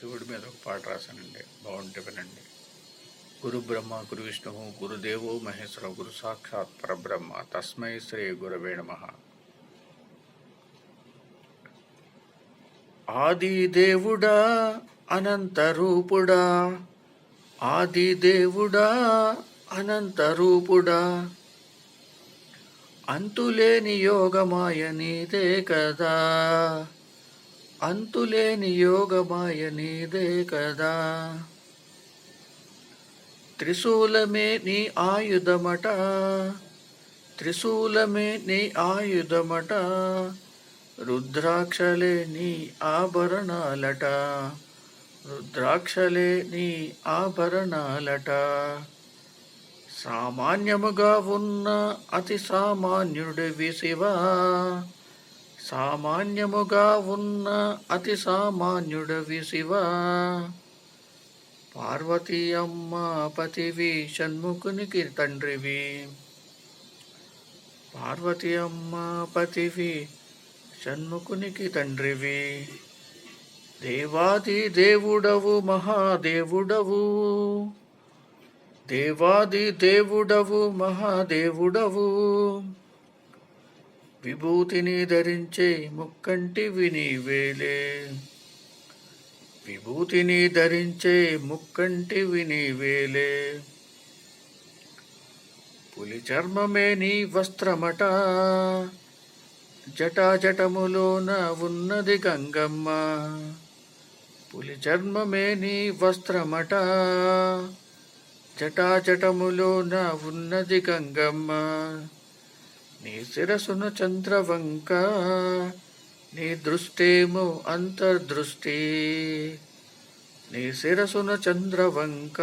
శివుడి మీద ఒక పాట రాశానండి. బాగుంటే వినండి. గురు బ్రహ్మ గురు విష్ణువు గురుదేవో మహేశ్వర గురు సాక్షాత్ పరబ్రహ్మ. తస్మై శ్రీ గురవే నమ. ఆది దేవుడా అనంత రూపుడా. ఆది దేవుడా అనంత రూపుడా. అంతులేని యోగమాయ నీదే కదా. అంతులేని యోగమాయ నీదే కదా. త్రిశూలమే నీ ఆయుధమట. త్రిశూలమే నీ ఆయుధమట. రుద్రాక్షలే నీ ఆభరణాలట. రుద్రాక్షలే నీ ఆభరణాలట. సామాన్యముగా ఉన్న అతి సామాన్యుడివి శివా. సామాన్యముగా ఉన్న అతి సామాన్యుడవి శివ. పార్వతీ అమ్మ పతివి షణ్ముఖునికి తండ్రివి పార్వతీ అమ్మ పతివి షణ్ముఖునికి తండ్రివి దేవాది దేవుడవు మహాదేవుడవు. దేవాది దేవుడవు మహాదేవుడవు. విభూతిని ధరించే ముక్కంటివి నీవేలే విభూతిని ధరించే ముక్కంటివి నీవేలే పులి చర్మమే నీ వస్త్రమట. జటాజటములోన ఉన్నది గంగమ్మ. పులి చర్మమే నీ వస్త్రమట. జటాజటములోన ఉన్నది గంగమ్మ. నీ శిరసును చంద్రవంక నీ దృష్టేమో అంతర్దృష్టి. నీ శిరసును చంద్రవంక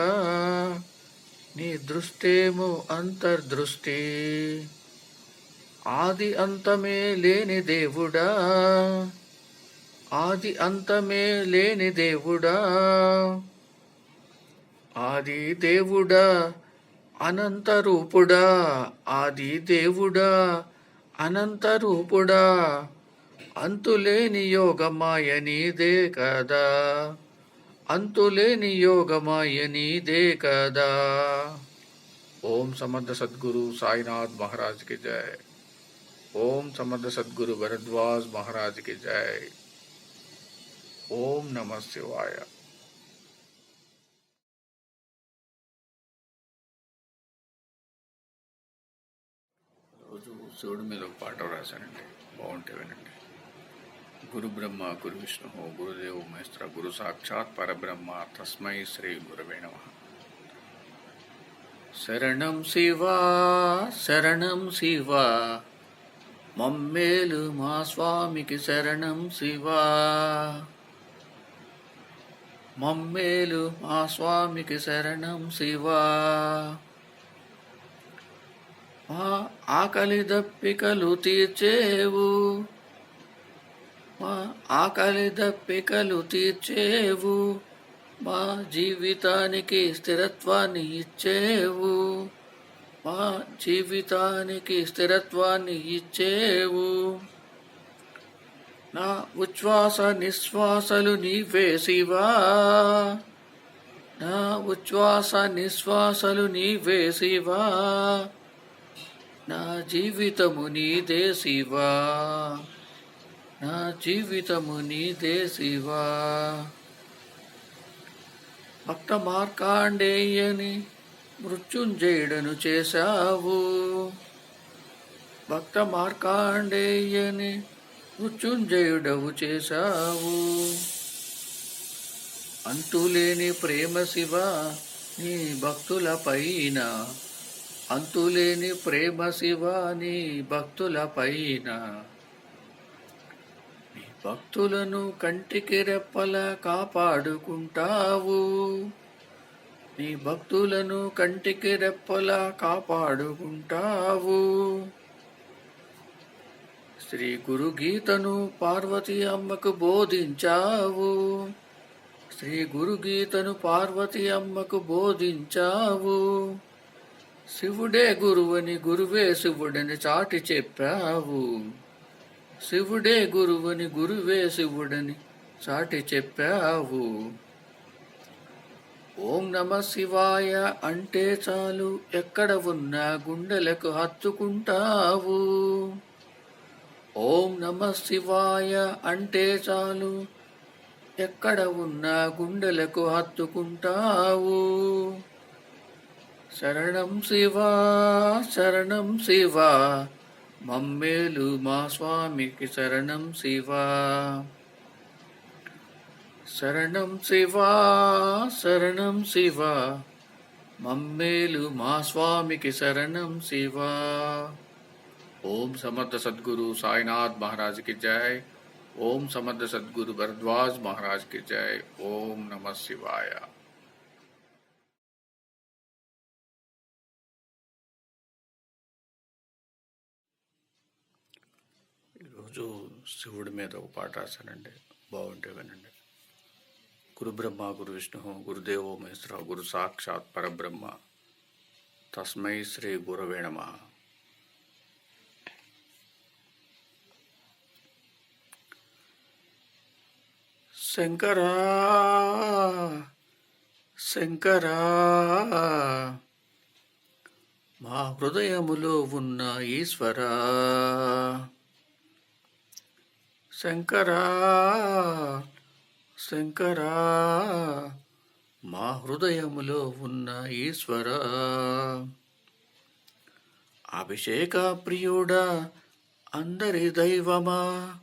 నీ దృష్టేమో అంతర్దృష్టి. ఆది అంతమే లేని దేవుడా ఆది అంతమే లేని దేవుడా. ఆది దేవుడా అనంత రూపుడా ఆది దేవుడా అనంత రూపుడా అంతులేని యోగమాయ నీదే కదా. అంతులేని యోగమాయ నీదే కదా. ఓం సమర్థ సద్గురు సాయినాథ్ మహారాజ్కి జై. ఓం సమర్థ సద్గురు భరద్వాజ్ మహారాజ్కి జై. ఓం నమ శివాయ. రోజు శివుడి మీద ఒక పాట రాశానండి. బాగుంటే వినండి. గురు బ్రహ్మ గురు విష్ణు గురుదేవ మహేశ్వర గురు సాక్షాత్ పరబ్రహ్మ తస్మై శ్రీ గురవే నమ. శరణం శివా శరణం శివా మమ్మేలు మా స్వామికి శరణం శివా. మమ్మేలు మా స్వామికి శరణం శివా. మా ఆకలి దప్పికలు తీర్చేవు. మా ఆకలి దప్పికలు తీర్చేవు. మా జీవితానికి స్థిరత్వాన్ని ఇచ్చేవు. మా జీవితానికి స్థిరత్వాన్ని ఇచ్చేవు. నా ఉచ్ఛ్వాస నిశ్వాసలు నీవే శివా. నా ఉచ్ఛ్వాస నిశ్వాసలు నీవే శివా. నా జీవితము నీదే శివా. నా జీవితము నీదే శివా. భక్త మార్కాండేయని మృత్యుంజయుడను చేశావు. భక్త మార్కాండేయని మృత్యుంజయుడవు చేశావు. అంతులేని ప్రేమ శివ నీ భక్తుల పైన అంతులేని ప్రేమ శివాని నీ భక్తుల పైన నీ భక్తులను కంటికి రెప్పల కాపాడుకుంటావు. నీ భక్తులను కంటికి రెప్పల కాపాడుకుంటావు. శ్రీ గురు గీతను పార్వతి అమ్మకు బోధించావు. శ్రీ గురు గీతను పార్వతి అమ్మకు బోధించావు. శివుడే గురువని గురువే శివుడని చాటి చెప్పావు. శివుడే గురువని గురువే శివుడని చాటి చెప్పావు. ఓం నమ శివాయ అంటే చాలు ఎక్కడ ఉన్నా గుండెలకు హత్తుకుంటావు. ఓం నమ శివాయ అంటే చాలు ఎక్కడ ఉన్నా గుండెలకు హత్తుకుంటావు. శరణం శివా శరణం శివా మమ్మేలు మా స్వామికి శరణం శివా శరణం శివా శరణం శివా మమ్మేలు మా స్వామికి శరణం శివా ఓం సమర్థ సద్గురు సాయినాథ్ మహారాజ్కి జై ఓం సమర్థ సద్గురు భరద్వాజ్ మహారాజ్కి జై ఓం నమ శివాయ రోజు శివుడి మీద ఒక పాట రాశానండి. బాగుంటే వినండి. గురు బ్రహ్మ గురు విష్ణు గురుదేవో మహేశ్వర గురు సాక్షాత్ పరబ్రహ్మ తస్మై శ్రీ గురవే నమ. శంకరా శంకరా మా హృదయములో ఉన్న ఈశ్వరా శంకరా శంకరా మా హృదయములో ఉన్న ఈశ్వరా. అభిషేక ప్రియుడా అందరి దైవమా.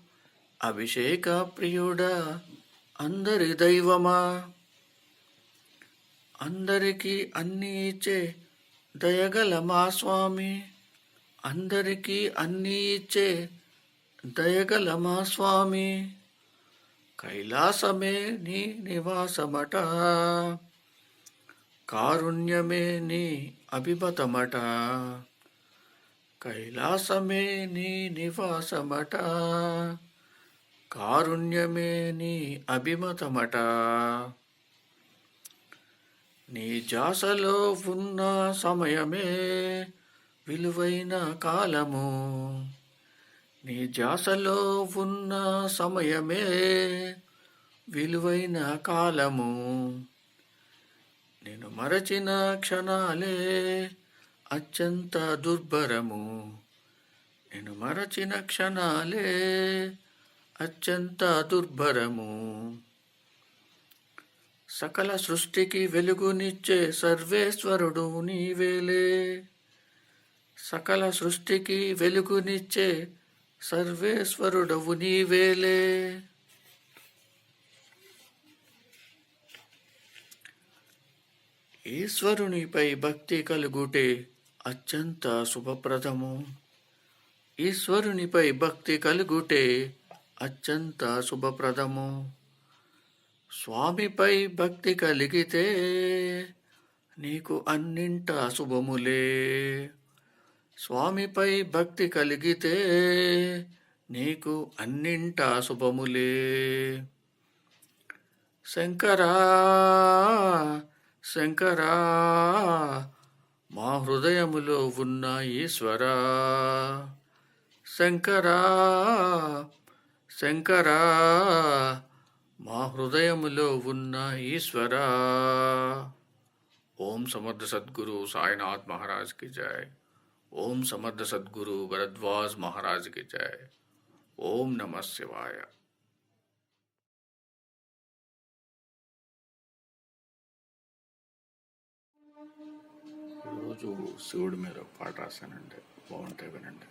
అభిషేక ప్రియుడా అందరి దైవమా. అందరికీ అన్నీ ఇచ్చే దయగల మా స్వామి? అందరికీ అన్నీ ఇచ్చే దయగల మా స్వామి కైలాసమే నీ నివాసమట. కారుణ్యమే నీ అభిమతమట. కైలాసమే నీ నివాసమట. కారుణ్యమే నీ అభిమతమట. నీ జాసలో ఉన్న సమయమే విలువైన కాలము. నీ జాసలో ఉన్న సమయమే విలువైన కాలము. నేను మరచిన క్షణాలే అత్యంత దుర్భరము. నేను మరచిన క్షణాలే అత్యంత దుర్భరము. సకల సృష్టికి వెలుగునిచ్చే సర్వేశ్వరుడు నీవేలే. సకల సృష్టికి వెలుగునిచ్చే సర్వేశ్వరుడవు నీవేలే. ఈశ్వరునిపై భక్తి కలుగుటే అత్యంత శుభప్రదము. ఈశ్వరునిపై భక్తి కలుగుటే అత్యంత శుభప్రదము. స్వామిపై భక్తి కలిగితే నీకు అన్నింట శుభములే. స్వామిపై భక్తి కలిగితే నీకు అన్నింట శుభములే. శంకరా శంకరా మా హృదయములో ఉన్న ఈశ్వరా. శంకరా శంకరా మా హృదయములో ఉన్న ఈశ్వరా. ఓం సమర్థ సద్గురు సాయినాథ్ మహారాజ్కి జై. ఓం సమర్థ సద్గురు భరద్వాజ్ మహారాజ్కి జయ ఓం నమ శివాయ. ఈరోజు శివుడి మీద పాట రాశానండి. బాగుంటాయి వినండి.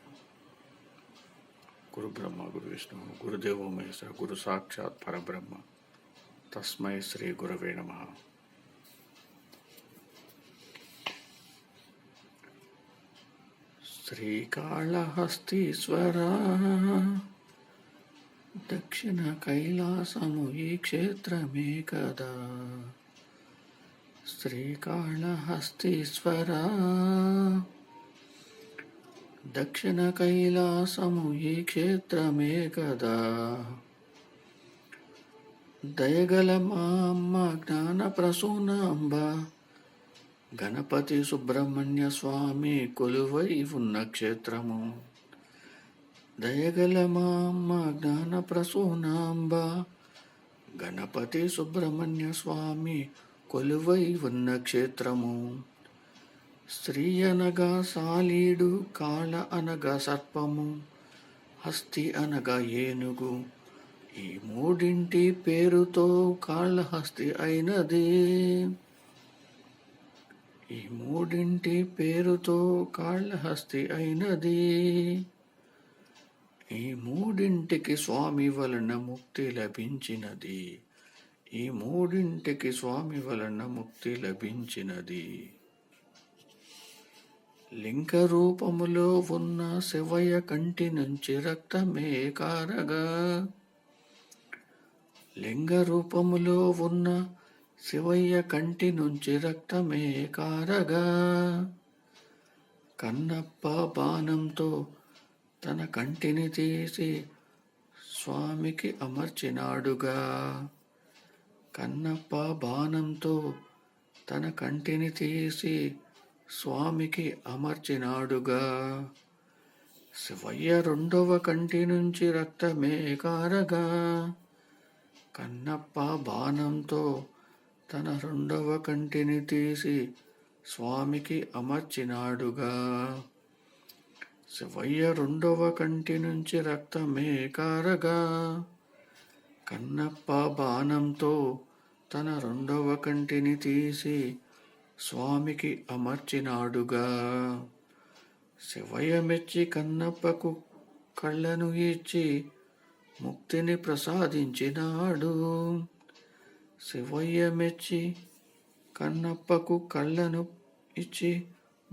గురు బ్రహ్మ గురు విష్ణు గురుదేవో మహేశ్వర గురు సాక్షాత్ పరబ్రహ్మ. తస్మై శ్రీ గురవే నమ. శ్రీకాళహస్తీశ్వర. దక్షిణ కైలాసము ఈ క్షేత్రమే కదా. శ్రీకాళహస్తీశ్వర. దక్షిణ కైలాసము ఈ క్షేత్రమే కదా. దయగల మా అమ్మ జ్ఞాన ప్రసూనాంబ గణపతి సుబ్రహ్మణ్య స్వామి కొలువై ఉన్న క్షేత్రము. దయగల మా అమ్మ జ్ఞాన ప్రసూనాంబ గణపతి సుబ్రహ్మణ్య స్వామి కొలువై ఉన్న క్షేత్రము. స్త్రీ అనగా సాలీడు కాళ అనగా సర్పము హస్తి అనగా ఏనుగు. ఈ మూడింటి పేరుతో కాళహస్తి అయినది. ఈ మూడింటి పేరుతో కాళహస్తి అయినది. ఈ మూడింటికి స్వామి వలన ముక్తి లభించినది. ఈ మూడింటికి స్వామి వలన ముక్తి లభించినది. లింగ రూపములో ఉన్న శివయ కంటి నుంచి రక్తమే కారగా. లింగ రూపములో ఉన్న శివయ్య కంటి నుంచి రక్తమే కారగా కన్నప్ప బాణంతో తన కంటిని తీసి స్వామికి అమర్చినాడుగా. కన్నప్ప బాణంతో తన కంటిని తీసి స్వామికి అమర్చినాడుగా. శివయ్య రెండవ కంటి నుంచి రక్తమే కారగా కన్నప్ప బాణంతో తన రెండవ కంటిని తీసి స్వామికి అమర్చినాడుగా. శివయ్య రెండవ కంటి నుంచి రక్తమే కారగా. కన్నప్ప బాణంతో తన రెండవ కంటిని తీసి స్వామికి అమర్చినాడుగా. శివయ్య మెచ్చి కన్నప్పకు కళ్ళను ఇచ్చి ముక్తిని ప్రసాదించినాడు. శివయ్య మెచ్చి కన్నప్పకు కళ్ళను ఇచ్చి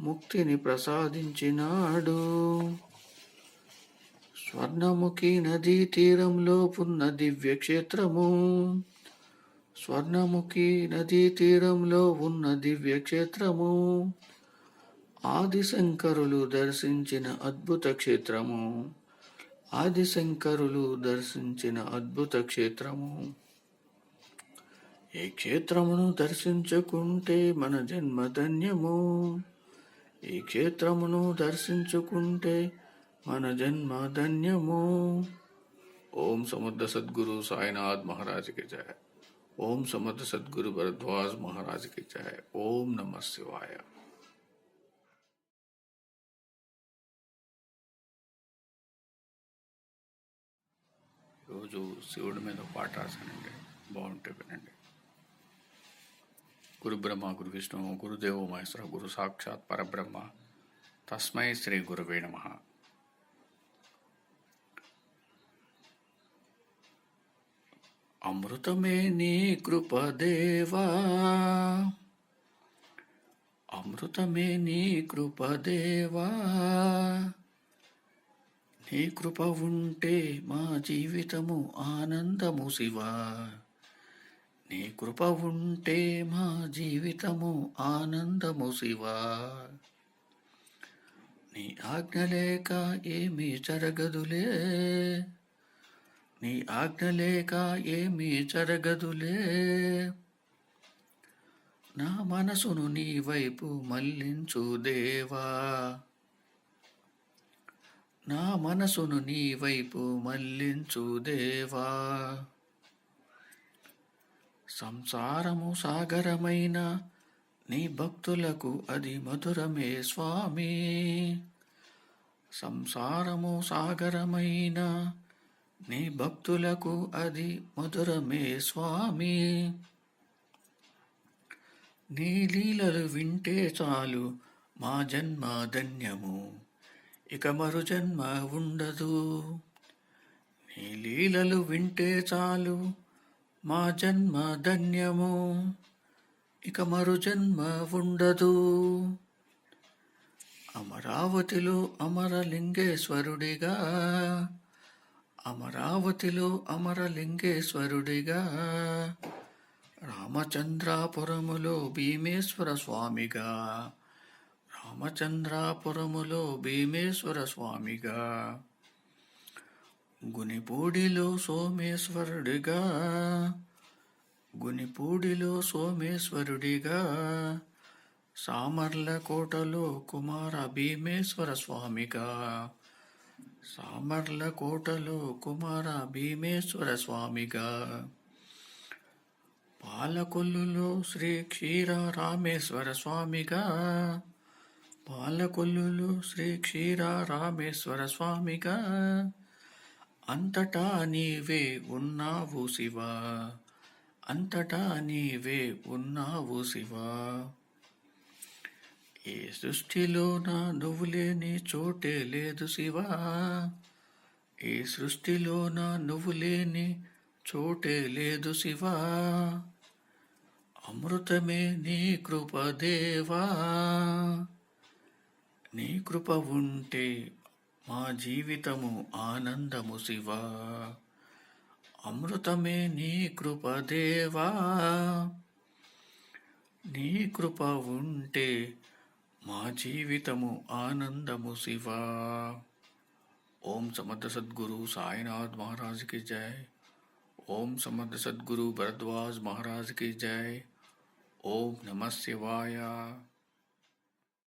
ముక్తిని ప్రసాదించినాడు. స్వర్ణముఖి నదీ తీరంలో ఉన్న దివ్యక్షేత్రము. స్వర్ణముఖి నదీ తీరంలో ఉన్న దివ్యక్షేత్రము. ఆదిశంకరులు దర్శించిన అద్భుత క్షేత్రము. ఆదిశంకరులు దర్శించిన అద్భుత క్షేత్రము. ఈ క్షేత్రమును దర్శించుకుంటే మన జన్మ ధన్యము. ఈ క్షేత్రమును దర్శించుకుంటే మన జన్మ ధన్యము. ఓం సముద్ర సద్గురు సాయినాథ్ మహారాజ్కి జయ. ఓం సముద్ర సద్గురు భరద్వాజ్ మహారాజ్కి జయ. ఓం నమ శివాయ. రోజు శివుడి మీద పాట రాశానండి. బాగుంటే వినండి. గురు బ్రహ్మ గురు విష్ణు గురుదేవో మహేశ్వర గురు సాక్షాత్ పరబ్రహ్మ తస్మై శ్రీ గురువే నమ అమృతమే నీ కృపదేవా అమృతమే నీ కృపదేవా నీ కృప ఉంటే మా జీవితము ఆనందము శివా నీ కృప ఉంటే మా జీవితము ఆనందము శివా. నీ ఆజ్ఞ లేక ఏమీ జరగదులే. నీ ఆజ్ఞ లేక ఏమీ జరగదులే. నా మనసును నీ వైపు మళ్ళించు దేవా. నా మనసును నీ వైపు మళ్ళించు దేవా. సంసారము సాగరమైన నీ భక్తులకు అది మధురమే స్వామి. సంసారము సాగరమైన నీ భక్తులకు అది మధురమే స్వామి. నీ లీలలు వింటే చాలు మా జన్మ ధన్యము ఇక మరు జన్మ ఉండదు. నీ లీలలు వింటే చాలు మా జన్మ ధన్యము ఇక మరు జన్మ ఉండదు. అమరావతిలో అమరలింగేశ్వరుడిగా అమరావతిలో అమరలింగేశ్వరుడిగా రామచంద్రాపురములో భీమేశ్వర స్వామిగా రామచంద్రాపురములో భీమేశ్వర స్వామిగా. గునిపూడిలో సోమేశ్వరుడిగా గునిపూడిలో సోమేశ్వరుడిగా సామర్ల కోటలో కుమార భీమేశ్వర స్వామిగా సామర్ల కోటలో కుమార భీమేశ్వర స్వామిగా. పాలకొల్లులో శ్రీ క్షీర రామేశ్వర స్వామిగా పాలకొల్లులో శ్రీ క్షీర రామేశ్వర స్వామిగా అంతటా నీవే ఉన్నావు శివా. అంతటా నీవే ఉన్నావు శివా. ఏ సృష్టిలోన నువ్వు లేని చోటే లేదు శివా. ఏ సృష్టిలోన నువ్వు లేని చోటే లేదు శివా. అమృతమే నీ కృపదేవా నీ కృప ఉంటే మా జీవితము ఆనందము శివా. అమృతమే నీ కృపదేవా నీ కృప ఉంటే మా జీవితము ఆనందము శివా. ఓం సమర్థ సద్గురు సాయినాథ్ మహారాజ్కి జై. ఓం సమర్థ సద్గురు భరద్వాజ్ మహారాజ్కి జై. ఓం నమ శివాయ.